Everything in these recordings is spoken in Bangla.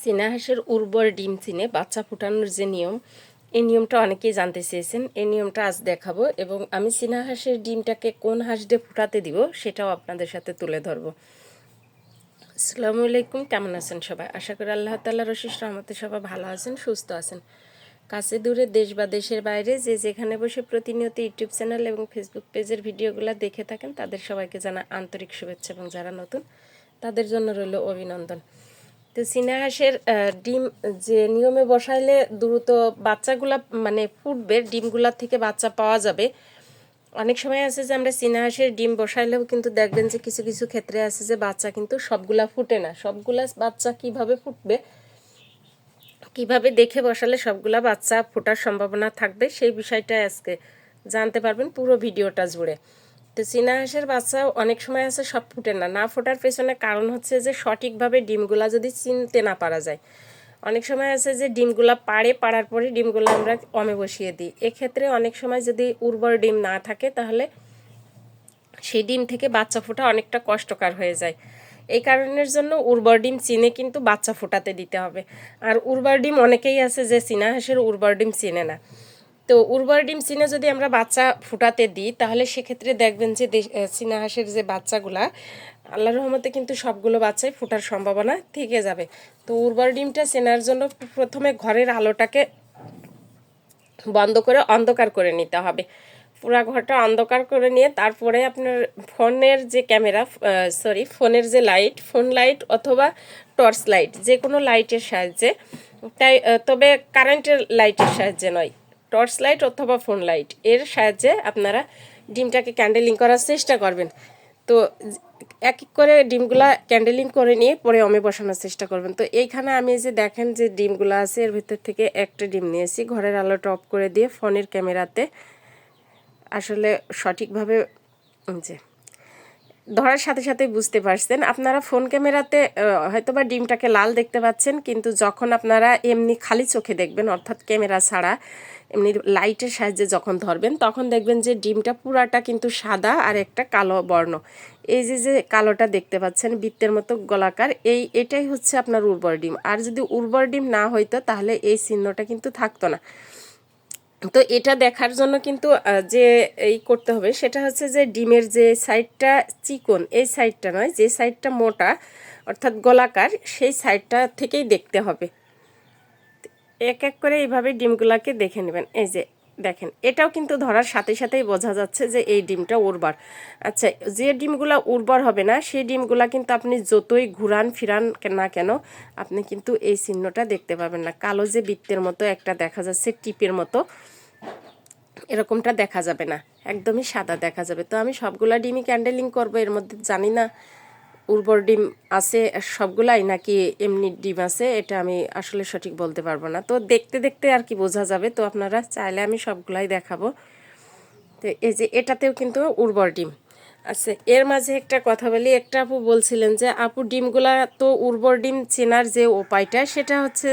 চীনা হাঁসের উর্বর ডিম চিনে বাচ্চা ফুটানোর যে নিয়ম, এই নিয়মটা অনেকেই জানতে চেয়েছেন। এই নিয়মটা আজ দেখাবো এবং আমি চীনা হাঁসের ডিমটাকে কোন হাঁস দিয়ে ফুটাতে দিব সেটাও আপনাদের সাথে তুলে ধরবো। আসসালামু আলাইকুম, কেমন আছেন সবাই? আশা করি আল্লাহ তাল্লাহ রশিস রহমতে সবাই ভালো আছেন, সুস্থ আছেন। কাছে দূরে দেশ বা দেশের বাইরে যে যেখানে বসে প্রতিনিয়ত ইউটিউব চ্যানেল এবং ফেসবুক পেজের ভিডিওগুলো দেখে থাকেন, তাদের সবাইকে জানা আন্তরিক শুভেচ্ছা এবং যারা নতুন, তাদের জন্য রইল অভিনন্দন। তো চীনা হাঁসের ডিম, যে নিয়মে বসাইলে দ্রুত বাচ্চাগুলা মানে ফুটবে, ডিমগুলা থেকে বাচ্চা পাওয়া যাবে। অনেক সময় আছে যে আমরা চীনা হাঁসের ডিম বসাইলেও কিন্তু দেখবেন যে কিছু কিছু ক্ষেত্রে আছে যে বাচ্চা কিন্তু সবগুলা ফুটে না। সবগুলা বাচ্চা কীভাবে ফুটবে, কীভাবে দেখে বসালে সবগুলা বাচ্চা ফোটার সম্ভাবনা থাকবে, সেই বিষয়টা আজকে জানতে পারবেন পুরো ভিডিওটা জুড়ে। তো চীনা হাঁসের বাচ্চা অনেক সময় আছে সব ফুটে না। না ফোটার পেছনে কারণ হচ্ছে যে সঠিকভাবে ডিমগুলা যদি চিনতে না পারা যায়। অনেক সময় আছে যে ডিমগুলা পাড়ে, পাড়ার পরে ডিমগুলো আমরা অমে বসিয়ে দিই। এক্ষেত্রে অনেক সময় যদি উর্বর ডিম না থাকে তাহলে সেই ডিম থেকে বাচ্চা ফোটা অনেকটা কষ্টকর হয়ে যায়। এই কারণের জন্য উর্বর ডিম চিনে কিন্তু বাচ্চা ফোটাতে দিতে হবে। আর উর্বর ডিম অনেকেই আছে যে চীনা হাঁসের উর্বর ডিম চিনে না। তো উর্বর ডিম চিনে যদি আমরা বাচ্চা ফুটাতে দিই, তাহলে সেক্ষেত্রে দেখবেন যে চীনা হাঁসের যে বাচ্চাগুলা আল্লাহ রহমতে কিন্তু সবগুলো বাচ্চাই ফোটার সম্ভাবনা থেকে যাবে। তো উর্বর ডিমটা চেনার জন্য প্রথমে ঘরের আলোটাকে বন্ধ করে অন্ধকার করে নিতে হবে। পুরা ঘরটা অন্ধকার করে নিয়ে তারপরে আপনার ফোনের যে ক্যামেরা সরি ফোনের যে লাইট, ফোন লাইট অথবা টর্চ লাইট যে কোনো লাইটের সাহায্যে। তাই তবে কারেন্টের লাইটের সাহায্যে নয়। টর্চ লাইট অথবা ফোন লাইট। এর সাহায্যে আপনারা ডিমটাকে ক্যান্ডেলিং করার চেষ্টা করবেন। তো এক এক করে ডিমগুলা ক্যান্ডেলিং করে নিয়ে পরে অমে বসানোর চেষ্টা করবেন। তো এইখানে আমি যে দেখেন যে ডিমগুলো আছে এর ভিতর থেকে একটা ডিম নিয়েছি। ঘরের আলোটা অফ করে দিয়ে ফোনের ক্যামেরাতে আসলে সঠিকভাবে যে ধরার সাথে সাথে বুঝতে পারছেন। আপনারা ফোন ক্যামেরাতে আহ, হয়তোবা ডিমটাকে লাল দেখতে পাচ্ছেন কিন্তু যখন আপনারা এমনি খালি চোখে দেখবেন অর্থাৎ ক্যামেরা ছাড়া এমনি লাইটের সাহায্যে যখন ধরবেন, তখন দেখবেন যে ডিমটা পুরাটা কিন্তু সাদা আর একটা কালো বর্ণ। এই যে যে কালোটা দেখতে পাচ্ছেন, বৃত্তের মতো গোলাকার, এই, এটাই হচ্ছে আপনার উর্বর ডিম। আর যদি উর্বর ডিম না হইতো, তাহলে এই চিহ্নটা কিন্তু থাকতো না। তো এটা দেখার জন্য কিন্তু যে এই করতে হবে, সেটা হচ্ছে যে ডিমের যে সাইডটা চিকন, এই সাইডটা নয়, যে সাইডটা মোটা, অর্থাৎ গোলাকার, সেই সাইডটা থেকেই দেখতে হবে। এক এক করে এইভাবে ডিমগুলাকে দেখে নেবেন। এই যে দেখেন, এটাও কিন্তু ধরার সাথে সাথেই বোঝা যাচ্ছে যে এই ডিমটা উর্বর। আচ্ছা যে ডিমগুলা উর্বর হবে না, সেই ডিমগুলা কিন্তু আপনি যতই ঘুরান ফিরান না কেন, আপনি কিন্তু এই চিহ্নটা দেখতে পাবেন না। কালো যে বৃত্তের মতো একটা দেখা যাচ্ছে, টিপের মতো, এরকমটা দেখা যাবে না। একদমই সাদা দেখা যাবে। তো আমি সবগুলা ডিমই ক্যান্ডেলিং করব, এর মধ্যে জানি না উর্বর ডিম আছে সবগুলাই নাকি এমনি ডিম আছে? এটা আমি আসলে সঠিক বলতে পারব না। তো দেখতে দেখতে আর কি বোঝা যাবে। তো আপনারা চাইলে আমি সবগুলাই দেখাবো। তো এই যে এটাতেও কিন্তু উর্বর ডিম। আচ্ছা এর মাঝে একটা কথা বলি। একটা আপু বলছিলেন যে, আপু, ডিমগুলা তো উর্বর ডিম চেনার যে উপায়টা, সেটা হচ্ছে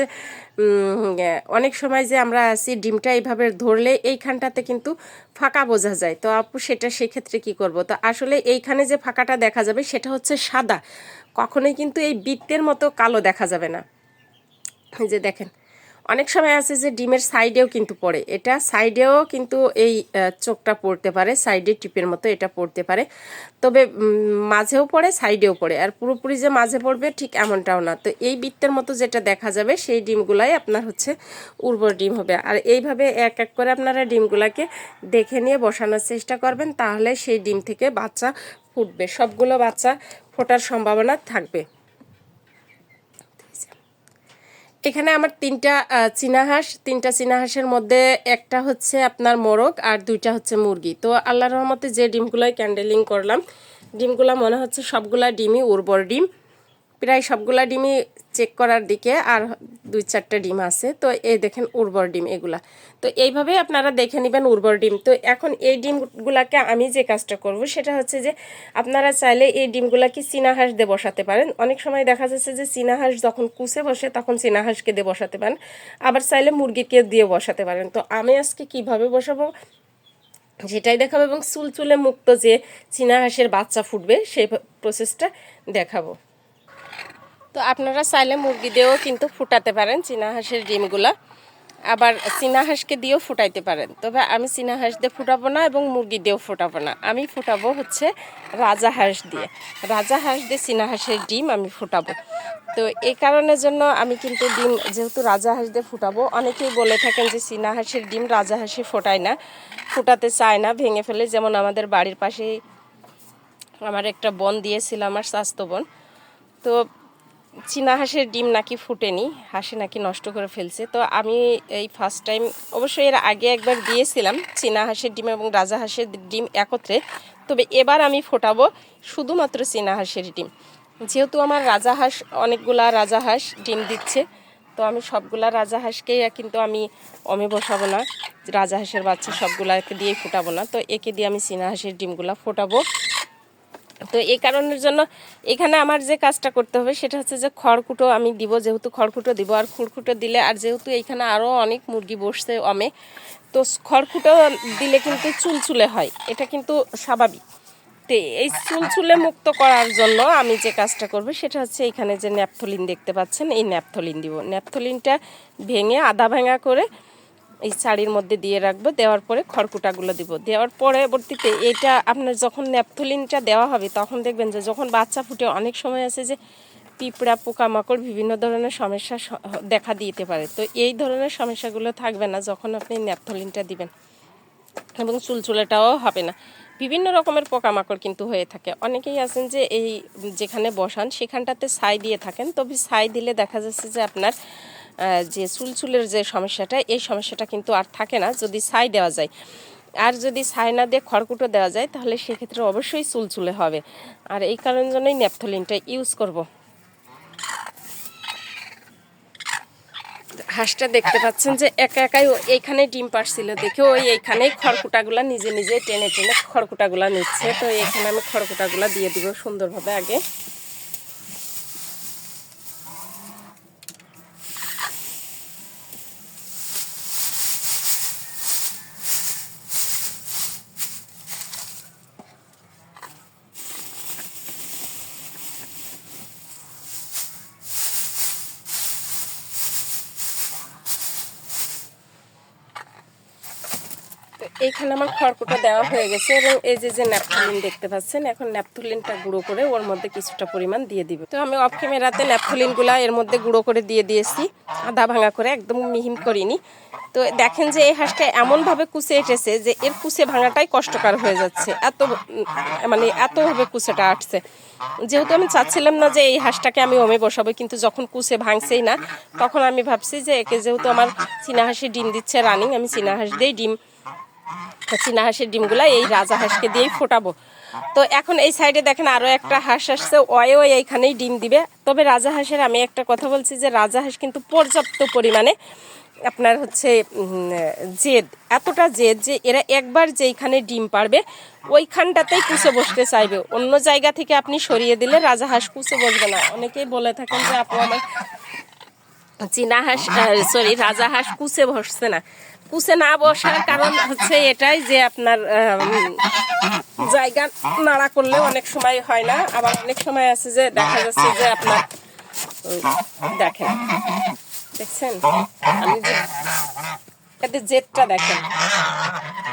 অনেক সময় যে আমরা আছি, ডিমটা এইভাবে ধরলে এইখানটাতে কিন্তু ফাঁকা বোঝা যায়। তো আপু, সেটা সেক্ষেত্রে কি করব? তো আসলে এইখানে যে ফাঁকাটা দেখা যাবে, সেটা হচ্ছে সাদা। কখনোই কিন্তু এই বৃত্তের মতো কালো দেখা যাবে না। যে দেখেন অনেক সময় আছে যে ডিমের সাইডেও কিন্তু পড়ে। এটা সাইডেও কিন্তু এই চোখটা পড়তে পারে, সাইডে টিপের মতো এটা পড়তে পারে। তবে মাঝেও পড়ে, সাইডেও পড়ে। আর পুরোপুরি যে মাঝে পড়বে ঠিক এমনটাও না। তো এই বৃত্তের মতো যেটা দেখা যাবে, সেই ডিমগুলাই আপনার হচ্ছে উর্বর ডিম হবে। আর এইভাবে এক এক করে আপনারা ডিমগুলাকে দেখে নিয়ে বসানোর চেষ্টা করবেন, তাহলে সেই ডিম থেকে বাচ্চা ফুটবে। সবগুলো বাচ্চা ফোটার সম্ভাবনা থাকবে। এখানে আমার তিনটা চীনাহাঁস তিনটা চীনা হাঁসের মধ্যে একটা হচ্ছে আপনার মোরগ আর দুইটা হচ্ছে মুরগি। তো আল্লাহ রহমতে যে ডিমগুলোয় ক্যান্ডেলিং করলাম, ডিমগুলো মনে হচ্ছে সবগুলা ডিমই উর্বর ডিম। প্রায় সবগুলা ডিমই চেক করার দিকে আর দুই চারটা ডিম আছে। তো এই দেখেন উর্বর ডিম এগুলা। তো এইভাবে আপনারা দেখে নেবেন উর্বর ডিম। তো এখন এই ডিমগুলাকে আমি যে কাজটা করব সেটা হচ্ছে যে আপনারা চাইলে এই ডিমগুলাকে চীনা হাঁস দিয়ে বসাতে পারেন। অনেক সময় দেখা যাচ্ছে যে চীনা হাঁস যখন কুচে বসে তখন চীনা হাঁসকে দিয়ে বসাতে পারেন। আবার চাইলে মুরগিকে দিয়ে বসাতে পারেন। তো আমি আজকে কীভাবে বসাবো সেটাই দেখাবো এবং চুলচুলে মুক্ত যে চীনা হাঁসের বাচ্চা ফুটবে সেই প্রসেসটা দেখাবো। তো আপনারা চাইলে মুরগি দিয়েও কিন্তু ফুটাতে পারেন চীনা হাঁসের ডিমগুলা। আবার চীনা হাঁসকে দিয়েও ফুটাইতে পারেন। তবে আমি চীনা হাঁস দিয়ে ফুটাবো না এবং মুরগি দিয়েও ফুটাবো না। আমি ফুটাবো হচ্ছে রাজা হাঁস দিয়ে। রাজা হাঁস দিয়ে চীনা হাঁসের ডিম আমি ফুটাবো। তো এই কারণের জন্য আমি কিন্তু ডিম যেহেতু রাজা হাঁস দিয়ে ফুটাবো, অনেকেই বলে থাকেন যে চীনা হাঁসের ডিম রাজা হাঁসে ফোটায় না, ফুটাতে চায় না, ভেঙে ফেলে। যেমন আমাদের বাড়ির পাশেই আমার একটা বন দিয়েছিল, আমার স্বাস্থ্য বোন। তো চীনা হাঁসের ডিম নাকি ফুটেনি, হাঁসে নাকি নষ্ট করে ফেলছে। তো আমি এই ফার্স্ট টাইম অবশ্যই এর আগে একবার দিয়েছিলাম চীনা হাঁসের ডিম এবং রাজা হাঁসের ডিম একত্রে। তবে এবার আমি ফোটাবো শুধুমাত্র চীনা হাঁসের ডিম। যেহেতু আমার রাজা হাঁস, অনেকগুলা রাজা হাঁস ডিম দিচ্ছে, তো আমি সবগুলা রাজা হাঁসকেই কিন্তু আমি অমে বসাবো না, রাজা হাঁসের বাচ্চা সবগুলাকে দিয়েই ফোটাবো না। তো একে দিয়ে আমি চীনা হাঁসের ডিমগুলা ফোটাবো। তো এই কারণের জন্য এখানে আমার যে কাজটা করতে হবে সেটা হচ্ছে যে খড়কুটো আমি দিব, যেহেতু খড়কুটো দিব আর খুড়কুটো দিলে আর যেহেতু এইখানে আরও অনেক মুরগি বসছে অমে, তো খড়কুটো দিলে কিন্তু চুলচুলে হয়, এটা কিন্তু স্বাভাবিক। তো এই চুলচুলে মুক্ত করার জন্য আমি যে কাজটা করব সেটা হচ্ছে এখানে যে ন্যাপথলিন দেখতে পাচ্ছেন, এই ন্যাপথলিন দিব। ন্যাপথলিনটা ভেঙে আধা ভাঙা করে এই শাড়ির মধ্যে দিয়ে রাখব, দেওয়ার পরে খড়কুটাগুলো দিব। দেওয়ার পরবর্তীতে এটা আপনার যখন ন্যাপথলিনটা দেওয়া হবে, তখন দেখবেন যে যখন বাচ্চা ফুটে অনেক সময় আছে যে পিঁপড়া, পোকামাকড় বিভিন্ন ধরনের সমস্যা দেখা দিতে পারে। তো এই ধরনের সমস্যাগুলো থাকবে না যখন আপনি ন্যাপথলিনটা দিবেন এবং চুলচুলেটাও হবে না। বিভিন্ন রকমের পোকামাকড় কিন্তু হয়ে থাকে। অনেকেই আছেন যে এই যেখানে বসান, সেখানটাতে ছাই দিয়ে থাকেন। তবে ছাই দিলে দেখা যাচ্ছে যে আপনার যে চুলচুলের যে সমস্যাটা, এই সমস্যাটা কিন্তু আর থাকে না যদি ছাই দেওয়া যায়। আর যদি ছাই না দিয়ে খড়কুটো দেওয়া যায়, তাহলে সেক্ষেত্রে অবশ্যই চুলচুলে হবে। আর এই কারণের জন্যই ন্যাপথলিনটা ইউজ করব। হাঁসটা দেখতে পাচ্ছেন যে একা একাই এইখানে ডিম পারছিল দেখে ওই এইখানেই খড়কুটাগুলা নিজে নিজে টেনে টেনে খড়কুটাগুলা নিচ্ছে। তো এখানে আমি খড়কুটাগুলা দিয়ে দিব সুন্দরভাবে আগে। এইখানে আমার খড়কুটা দেওয়া হয়ে গেছে এবং এই যে যে ন্যাপথলিন দেখতে পাচ্ছেন, এখন ন্যাপথুলিনটা গুঁড়ো করে ওর মধ্যে কিছুটা পরিমাণ দিয়ে দিব। তো আমি অফ ক্যামেরাতে ন্যাপথলিনগুলা এর মধ্যে গুঁড়ো করে দিয়ে দিয়েছি, আধা ভাঙা করে, একদম মিহিন করিনি। তো দেখেন যে এই হাঁসটা এমনভাবে কুচে এঁটেছে যে এর কুচে ভাঙাটাই কষ্টকর হয়ে যাচ্ছে। এত মানে এতভাবে কুচেটা আটছে। যেহেতু আমি চাচ্ছিলাম না যে এই হাঁসটাকে আমি ওমে বসাবো, কিন্তু যখন কুচে ভাঙছেই না, তখন আমি ভাবছি যে একে যেহেতু আমার চীনা হাঁসে ডিম দিচ্ছে, রানিং, আমি চীনা হাঁস দিয়েই ডিম চীনা হাঁসের ডিমগুলা এই রাজা হাঁসকে দিয়েই ফোটাবো। তো এখন এই সাইডে দেখেন আরও একটা হাঁস আসছে ওয়েও এইখানেই ডিম দিবে। তবে রাজা হাঁসের আমি একটা কথা বলছি যে, রাজা হাঁস কিন্তু পর্যাপ্ত পরিমাণে আপনার হচ্ছে জেদ, এতটা জেদ যে এরা একবার যেইখানে ডিম পারবে, ওইখানটাতেই কুচে বসতে চাইবে। অন্য জায়গা থেকে আপনি সরিয়ে দিলে রাজা হাঁস কুচে বসবে না। অনেকেই বলে থাকেন যে, আপু, আমার চীনা হাঁস সরি রাজা হাঁস কুচে বসছে না। কুচে না বসার কারণ হচ্ছে এটাই যে আপনার জায়গা নাড়া করলে অনেক সময় হয় না। আবার অনেক সময় আছে যে দেখা যাচ্ছে যে আপনার দেখেন, দেখছেন? আমি যে এতে জেটটা দেখেন।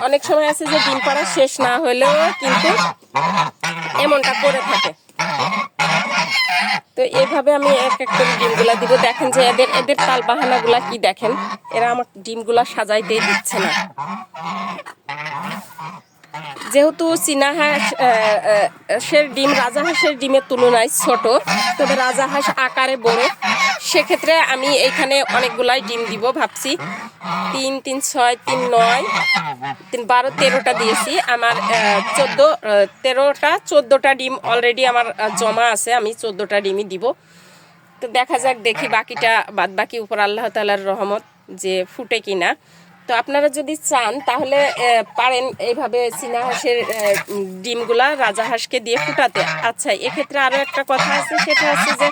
অনেক সময় আছে যে ডিম পাড়া শেষ না হলেও কিন্তু এমনটা করে থাকে। তো এভাবে আমি এক এক করে ডিমগুলা দিব। দেখেন যে এদের এদের তাল বাহানাগুলা কি দেখেন? এরা আমার ডিমগুলা সাজাইতেই দিচ্ছে না। যেহেতু চীনা হাঁস আহ, আহ, সের ডিম রাজা হাঁসের ডিমের তুলনায় ছোট তবে রাজা হাঁস আকারে বড়। সেক্ষেত্রে আমি এখানে অনেকগুলাই ডিম দিব ভাবছি। তিন তিন ছয় তিন নয় তিন বারো তেরোটা দিয়েছি। আমার চোদ্দ তেরোটা চোদ্দোটা ডিম অলরেডি আমার জমা আছে। আমি চোদ্দোটা ডিমই দিব। তো দেখা যাক দেখি বাকিটা বাদ বাকি উপর আল্লাহ তালার রহমত যে ফুটে কিনা। তো আপনারা যদি চান, তাহলে পারেন এইভাবে চীনা হাঁসের ডিমগুলা রাজা হাঁসকে দিয়ে ফুটাতে। আচ্ছা এক্ষেত্রে আরও একটা কথা আছে, সেটা হচ্ছে যে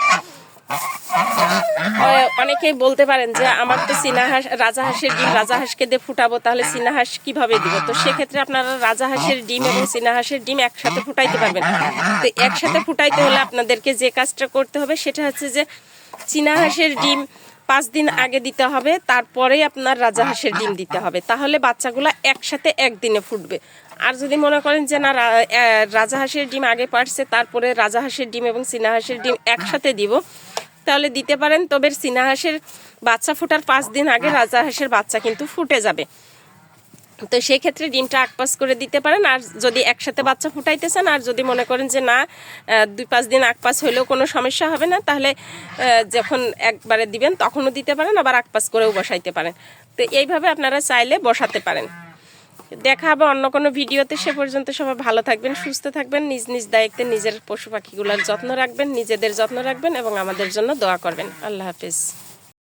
অনেকেই বলতে পারেন যে, আমার তো চীনা হাঁস রাজা হাঁসের ডিম রাজা হাঁসকে দিয়ে ফুটাবো, তাহলে চীনা হাঁস কীভাবে দিব? তো সেক্ষেত্রে আপনারা রাজা হাঁসের ডিম এবং চীনা হাঁসের ডিম একসাথে ফুটাইতে পারবেন। তো একসাথে ফুটাইতে হলে আপনাদেরকে যে কাজটা করতে হবে, সেটা হচ্ছে যে চীনা হাঁসের ডিম পাঁচ দিন আগে দিতে হবে তারপরে আপনার রাজা হাঁসের ডিম দিতে হবে। তাহলে বাচ্চাগুলো একসাথে একদিনে ফুটবে। আর যদি মনে করেন যে না রাজা হাঁসের ডিম আগে পারছে তারপরে রাজা হাঁসের ডিম এবং চীনা হাঁসের ডিম একসাথে দিব তাহলে দিতে পারেন তবে চীনা হাঁসের বাচ্চা ফোটার পাঁচ দিন আগে রাজা হাঁসের বাচ্চা কিন্তু ফুটে যাবে। তো সেই ক্ষেত্রে ডিমটা আকপাস করে দিতে পারেন, আর যদি একসাথে বাচ্চা ফুটাইতে চান আর যদি মনে করেন যে না দুই পাঁচ দিন আকপাস হলেও কোনো সমস্যা হবে না, তাহলে যখন একবারে দিবেন তখনও দিতে পারেন, আবার আকপাস করেও বসাইতে পারেন। তো এইভাবে আপনারা চাইলে বসাতে পারেন। দেখা হবে অন্য কোনো ভিডিওতে, সে পর্যন্ত সবাই ভালো থাকবেন, সুস্থ থাকবেন, নিজ নিজ দায়িত্বে নিজের পশু পাখিগুলোর যত্ন রাখবেন, নিজেদের যত্ন রাখবেন, এবং আমাদের জন্য দোয়া করবেন। আল্লাহ হাফিজ।